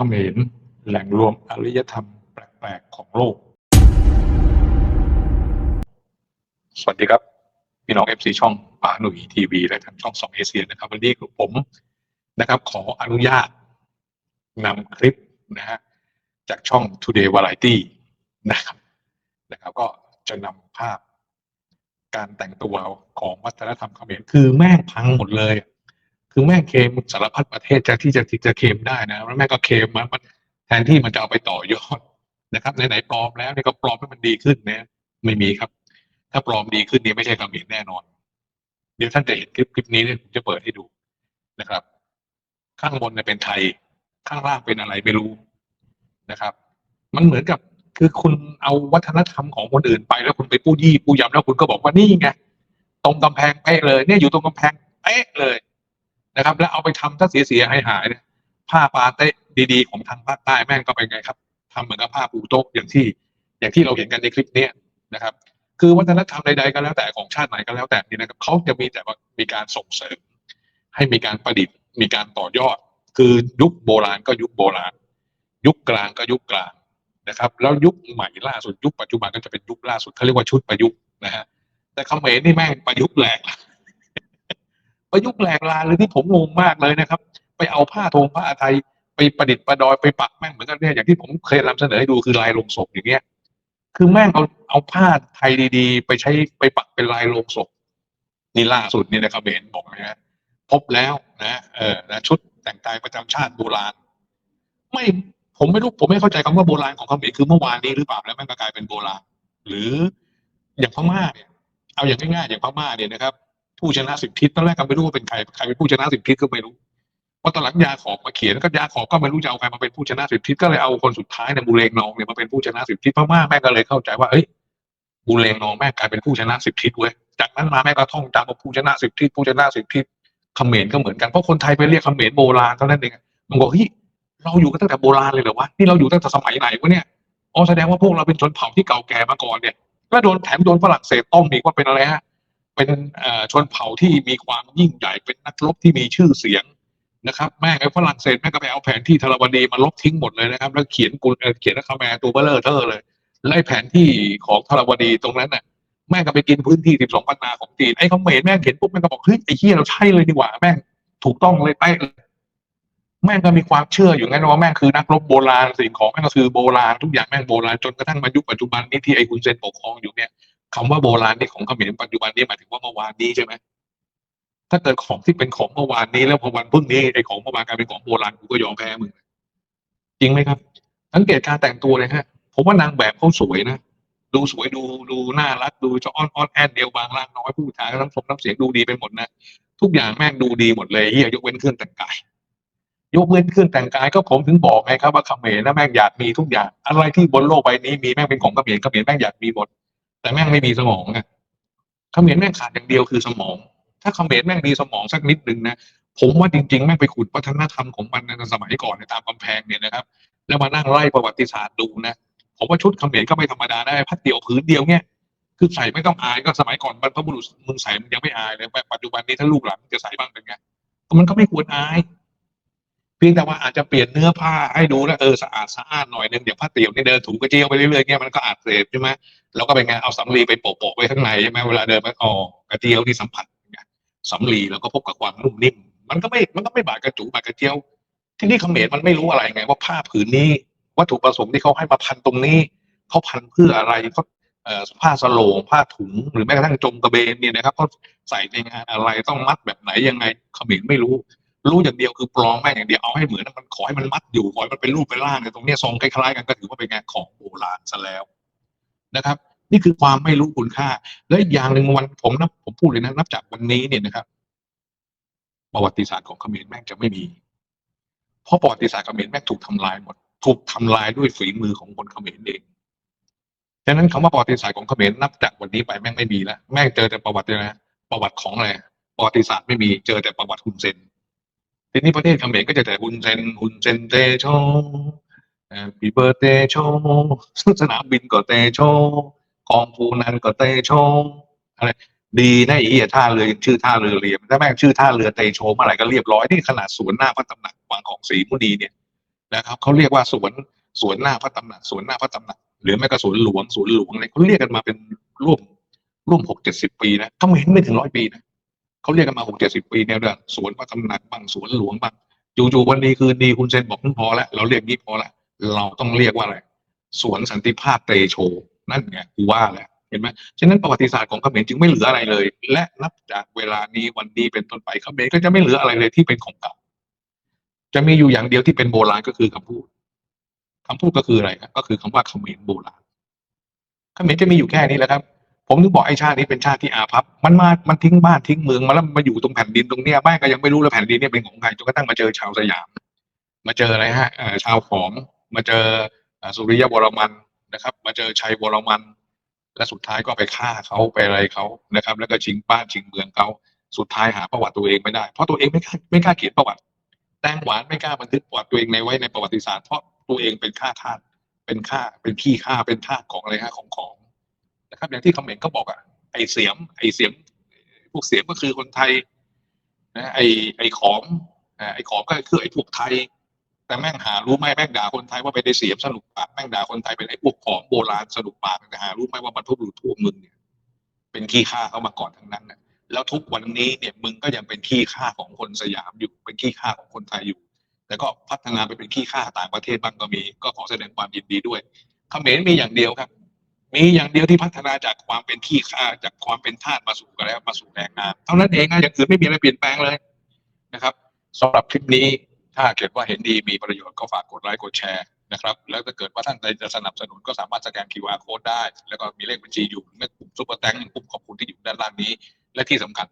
เขมรแหล่งรวมอารยธรรมแปลกๆของโลก สวัสดีครับ พี่น้องเอฟซีช่องป่าหนุ่ยทีวีและทางช่องสองเอเชียนะครับ วันนี้ผมนะครับ ขออนุญาตนำคลิปนะฮะจากช่อง Today Variety นะครับนะครับ ก็จะนำภาพการแต่งตัวของวัฒนธรรมเขมรคือแม่งพังหมดเลย คือแม่เคมสารพัดประเทศจะที่จะที่จะเคมได้นะแล้วแม่ก็เคมมามันแทนที่มันจะเอาไปต่อยอดนะครับไหนๆปลอมแล้วเนี่ยก็ปลอมให้มันดีขึ้นนะไม่มีครับ ถ้าปลอมดีขึ้นนี่ไม่ใช่เขมรแน่นอน เดี๋ยวท่านจะเห็นคลิปคลิปนี้เนี่ยผมจะเปิดให้ดูนะครับ ข้างบนเนี่ยเป็นไทย ข้างล่างเป็นอะไรไม่รู้นะครับ มันเหมือนกับคือคุณเอาวัฒนธรรมของคนอื่นไปแล้วคุณไปปู้ยี่ปู้ยำแล้วคุณก็บอกว่านี่ไงตรงกำแพงเป๊ะเลย เนี่ยอยู่ตรงกำแพงเป๊ะเลย นะครับ แล้วเอาไปทำถ้าเสียเสียหายหายเนี่ยผ้าปาเต้ดีๆ ของทางภาคใต้แม่งก็เป็นไงครับทำเหมือนกับผ้าปูโต๊ะอย่างที่ อย่างที่เราเห็นกันในคลิปเนี้ยนะครับ คือวัฒนธรรมใดๆก็แล้วแต่ของชาติไหนก็แล้วแต่นี่นะครับเขาจะมีแต่ว่ามีการส่งเสริม ให้มีการประดิษฐ์ มีการต่อยอด คือยุคโบราณก็ยุคโบราณ ยุคกลางก็ยุคกลางนะครับแล้วยุคใหม่ล่าสุดยุคปัจจุบันก็จะเป็นยุคล่าสุดเขาเรียกว่าชุดประยุกต์นะฮะแต่เขมรนี่แม่งประยุกต์แหลก ประยุกต์แหลกลานเลยที่ผมงงมากเลยนะครับ ไปเอาผ้าทงผ้าไทยไปประดิษฐ์ประดอยไปปักแม่งเหมือนกันเนี่ยอย่างที่ผมเคยนำเสนอให้ดูคือลายลงศพอย่างเงี้ย คือแม่งเอาเอาผ้าไทยดีๆ ไปใช้ไปปักเป็นลายลงศพนี่ล่าสุดนี่นะครับเห็นบอกนะฮะพบแล้วนะเออนะชุดแต่งกายประจำชาติโบราณ ไม่ผมไม่รู้ผมไม่เข้าใจคำว่าโบราณของเขมรคือเมื่อวานนี้หรือเปล่าแล้วแม่งก็กลายเป็นโบราณ หรืออย่างพม่าเนี่ยเอาอย่างง่ายๆอย่างพม่าเนี่ยนะครับ ผู้ชนะสิบทิศตอนแรกก็ไม่รู้ว่าเป็นใครใครเป็นผู้ชนะสิบทิศก็ไม่รู้พอตอนหลังยาขอบมาเขียนก็ยาขอบก็ไม่รู้จะเอาใครมาเป็นผู้ชนะสิบทิศก็เลยเอาคนสุดท้ายเนี่ยบูเรงนองเนี่ยมาเป็นผู้ชนะสิบทิศพม่าแม่ก็เลยเข้าใจว่าเอ้ยบูเรงนองแม่กลายเป็นผู้ชนะสิบทิศเว้ยจากนั้นมาแม่ก็ท่องจำว่าผู้ชนะสิบทิศผู้ชนะสิบทิศเขมรก็เหมือนกันเพราะคนไทยไปเรียกเขมรโบราณเท่านั้นเองมันบอกเฮ้ยเราอยู่กันตั้งแต่โบราณเลยเหรอวะนี่เราอยู่ตั้งแต่สมัยไหนวะเนี่ยอ๋อแสดงว่าพวกเราเป็นชนเผ่าที่เก่าแก่มาก่อนเนี่ยแล้วโดนแถมโดนฝรั่งเศสต้มอีกว่าเป็นอะไรฮะ เป็นชนเผ่าที่มีความยิ่งใหญ่เป็นนักรบที่มีชื่อเสียงนะครับแม่งไอ้ฝรั่งเศสแม่งก็ไปเอาแผนที่ธารวดีมาลบทิ้งหมดเลยนะครับ แล้วเขียนกุลเขียนนักแมตัวเบลเลอร์เทอร์เลยไล่แผนที่ของธารวดีตรงนั้นน่ะแม่งก็ไปกินพื้นที่ 12 ปันนาของจีนไอ้เขาเมรแม่งเห็นปุ๊บแม่งก็บอกเฮ้ยไอ้เหี้ยเราใช่เลยดีกว่าแม่งถูกต้องเลยไปแม่งก็มีความเชื่ออยู่งั้นว่าแม่งคือนักรบโบราณสิ่งของแม่งก็คือโบราณทุกอย่างแม่งโบราณจนกระทั่งมายุคปัจจุบันนี้ที่ไอ้คุณเซนปกครองอยู่เนี่ย คำว่าโบราณนี่ของเขมรปัจจุบันนี้หมายถึงว่าเมื่อวานนี้ใช่ไหมถ้าเกิดของที่เป็นของเมื่อวานนี้แล้วพอวันพรุ่งนี้ไอ้ของเมื่อวานกลายเป็นของโบราณกูก็ยอมแพ้มึงจริงไหมครับ สังเกตการแต่งตัวเลยฮะผมว่านางแบบเขาสวยนะดูสวยดูดูน่ารักดูจะอ้อนอ้อนแอนเดียวบางร่างน้อยผู้ชายน้ำสมน้ำเสียงดูดีไปหมดนะทุกอย่างแม่งดูดีหมดเลยเฮียยกเว้นเครื่องแต่งกาย ยกเว้นเครื่องแต่งกายก็ผมถึงบอกไงครับว่าเขมรนะแม่งอยากมีทุกอย่าง อะไรที่บนโลกใบนี้มีแม่งเป็นของเขมรเขมรแม่งอยากมีหมด แต่แม่งไม่มีสมองอะเขมรแม่งขาดอย่างเดียวคือสมอง ถ้าเขมรแม่งมีสมองสักนิดนึงนะผมว่าจริงๆแม่งไปขุดวัฒนธรรมของมันในสมัยก่อนในตามกำแพงเนี่ยนะครับ แล้วมานั่งไล่ประวัติศาสตร์ดูนะผมว่าชุดเขมรก็ไม่ธรรมดาได้พัดเดียวผืนเดียวเนี่ยคือใส่ไม่ต้องอายก็สมัยก่อนบรรพบุรุษมึงใส่มึงยังไม่อายเลยแต่ปัจจุบันนี้ถ้าลูกหลานจะใส่บ้างเป็นไงมันก็ไม่ควรอาย เพียงแต่ว่าอาจจะเปลี่ยนเนื้อผ้าให้ดูแล้วเออสะอาดสะอาดหน่อยนึงเดี๋ยวผ้าเตี่ยวนี่เดินถูกระเจียวไปเรื่อยๆเงี้ยมันก็อาจเสพใช่ไหมแล้วก็เป็นไงเอาสำลีไปโปะๆไว้ข้างในใช่ไหมเวลาเดินไปออกระเจียวที่สัมผัสสำลีแล้วก็พบกับความนุ่มนิ่ม มันก็ไม่มันก็ไม่บาดกระจูบาดกระเจียว ที่นี่เขมรมันไม่รู้อะไรไง ว่าผ้าผืนนี้วัตถุประสงค์ที่เขาให้มาพันตรงนี้เขาพันเพื่ออะไรเขาเอ่อผ้าสโลงผ้าถุงหรือแม้กระทั่งจงกระเบนเนี่ยนะครับเขาใส่ในงานอะไรต้องมัดแบบไหนยังไงเขมรไม่รู้ รู้อย่างเดียวคือปลอมแม่งอย่างเดียวเอาให้เหมือนมันขอให้มันมัดอยู่ขอให้มันเป็นรูปเป็นร่างในตรงนี้ทรงคล้ายๆกันก็ถือว่าเป็นงานของโบราณซะแล้วนะครับ นี่คือความไม่รู้คุณค่า และอย่างหนึ่งวันผมนะผมพูดเลยนะนับจากวันนี้เนี่ยนะครับ ประวัติศาสตร์ของเขมรแม่งจะไม่มีเพราะประวัติศาสตร์เขมรแม่งถูกทำลายหมด ถูกทำลายด้วยฝีมือของคนเขมรเองฉะนั้นคำว่าประวัติศาสตร์ของเขมรนับจากวันนี้ไปแม่งไม่มีแล้วแม่งเจอแต่ประวัตินะประวัติของอะไรประวัติศาสตร์ไม่มีเจอแต่ประวัติฮุนเซน ทีนี้ประเทศเขมรก็จะแต่ฮุนเซนฮุนเซนเตโชปีเบอร์เตโชสนามบินก็เตโชกองฟูนันก็เตโชอะไรดีนะไอ้เหี้ยท่าเรือยังชื่อท่าเรือเรียมถ้าแม่งชื่อท่าเรือเตโชเมื่อไหร่ก็เรียบร้อยนี่ขนาดสวนหน้าพระตำหนักวังของศรีมุนีเนี่ยนะครับเขาเรียกว่าสวนสวนหน้าพระตำหนักสวนหน้าพระตำหนักหรือแม้กระสวนหลวงสวนหลวงเนี่ยเขาเรียกกันมาเป็นร่วมร่วมหกเจ็ดสิบปีนะเขาเห็นไม่ถึงร้อยปีนะ เขาเรียกกันมาหกเจ็ดสิบปีเนี่ยเรื่องสวนพระตำหนักบางสวนหลวงบางจู่ๆวันนี้คืนดีคุณเซนบอกพอแล้วเราเรียกนี้พอแล้วเราต้องเรียกว่าอะไรสวนสันติภาพเตโช นั่นไงกูว่าแหละเห็นไหมฉะนั้นประวัติศาสตร์ของเขมรจึงไม่เหลืออะไรเลย และนับจากเวลานี้วันนี้เป็นต้นไปเขมรก็จะไม่เหลืออะไรเลยที่เป็นของเก่า จะมีอยู่อย่างเดียวที่เป็นโบราณก็คือคำพูดคำพูดก็คืออะไรครับก็คือคำว่าเขมรโบราณเขมรจะมีอยู่แค่นี้แหละครับ ผมถึงบอกไอ้ชาตินี้เป็นชาติที่อาภัพมันมา มันทิ้งบ้านทิ้งเมืองมาแล้วมาอยู่ตรงแผ่นดินตรงเนี้ยบ้านก็ยังไม่รู้เลยแผ่นดินเนี่ยเป็นของใครจนกระทั่งมาเจอชาวสยาม มาเจออะไรฮะชาวขอมมาเจอสุริยวรมันนะครับ มาเจอชัยวรมันและสุดท้ายก็ไปฆ่าเขาไปอะไรเขานะครับ แล้วก็ชิงบ้านชิงเมืองเขาสุดท้ายหาประวัติตัวเองไม่ได้ เพราะตัวเองไม่กล้าไม่กล้าเขียนประวัติแตงหวานไม่กล้าบันทึกประวัติตัวเองในไว้ในประวัติศาสตร์เพราะตัวเองเป็นข้าทาสเป็นข้าเป็นขี้ข้าเป็นทาสของอะไรฮะของของ นะครับอย่างที่คอมเมนต์ก็บอกอะไอเสียม ไอเสียม พวกเสียมก็คือคนไทยนะไอไอขอมไอขอมก็คือไอพวกไทย แต่แม่งหารู้ไหมแม่งด่าคนไทยว่าเป็นไอเสียมสนุกปากแม่งด่าคนไทยเป็นไอพวกขอมโบราณสนุกปากแต่หารู้ไหมว่าบรรพบุรุษทั่วมึงเนี่ย เป็นขี้ข้าเขามาก่อนทั้งนั้นนะแล้วทุกวันนี้เนี่ยมึงก็ยังเป็นขี้ข้าของคนสยามอยู่เป็นขี้ข้าของคนไทยอยู่แต่ก็พัฒนาไปเป็นขี้ข้าต่างประเทศบ้างก็มี ก็ขอแสดงความยินดีด้วยเขมรมีอย่างเดียวครับ มีอย่างเดียวที่พัฒนาจากความเป็นขี้ข้าจากความเป็นทาสมาสู่กันแล้วมาสู่แรงงาน เท่านั้นเองนะอย่างอื่นไม่มีอะไรเปลี่ยนแปลงเลยนะครับสำหรับคลิปนี้ถ้าเกิดว่าเห็นดีมีประโยชน์ก็ฝากกดไลค์กดแชร์นะครับ แล้วถ้าเกิดว่าท่านใดจะสนับสนุนก็สามารถสแกน QR code ได้ แล้วก็มีเลขบัญชีอยู่ในปุ่มซุปเปอร์แตงปุ่มขอบคุณที่อยู่ด้านล่างนี้ และที่สำคัญ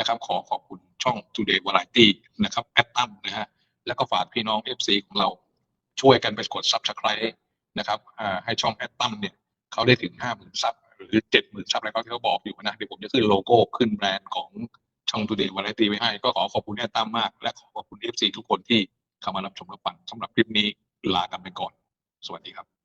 นะครับ ขอขอบคุณช่อง Today Variety นะครับแอดตั้มนะฮะแล้วก็ฝากพี่น้อง FC ของเราช่วยกันไปกด Subscribe นะครับอ่าให้ช่องแอดตั้มเนี่ย เขาได้ถึงห้าหมื่นซับหรือเจ็ดหมื่นซับอะไรก็ที่เขาบอกอยู่นะเดี๋ยวผมจะขึ้นโลโก้ขึ้นแบรนด์ของช่องทูเดย์วาไรตี้ไว้ให้ ก็ขอขอบคุณแน่ตั้มมาก และขอขอบคุณเอฟซีทุกคนที่เข้ามารับชมรับฟังสำหรับคลิปนี้ลากันไปก่อน สวัสดีครับ